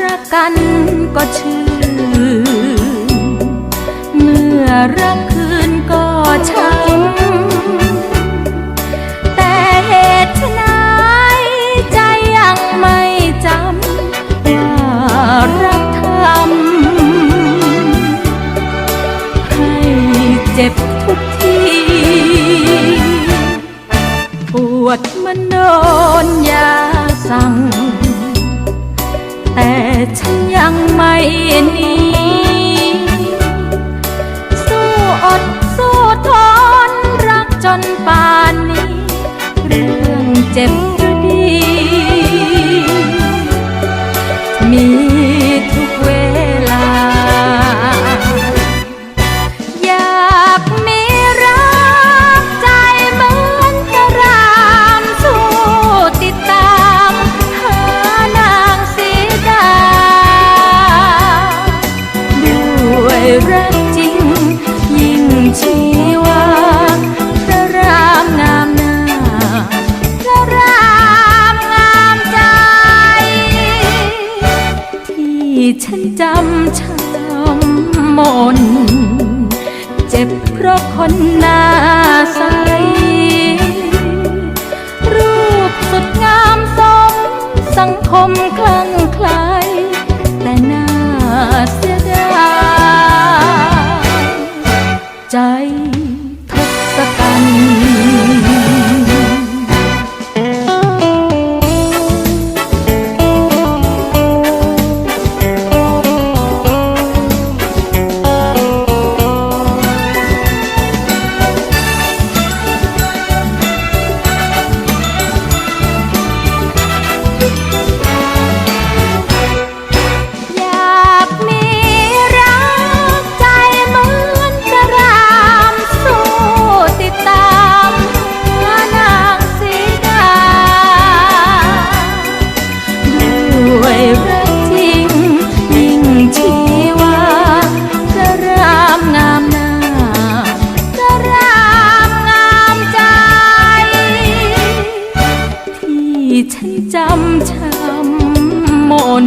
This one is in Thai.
รักกันก็ชื่น เมื่อรักคืนก็ช้ำ ยังไม่หนีสู้อดสู้ทนรักจนป่านนี้ เรื่องเจ็บ ฉันจำช้ำมน เจ็บเพราะคนหน้าใส ให้จำช้ำมน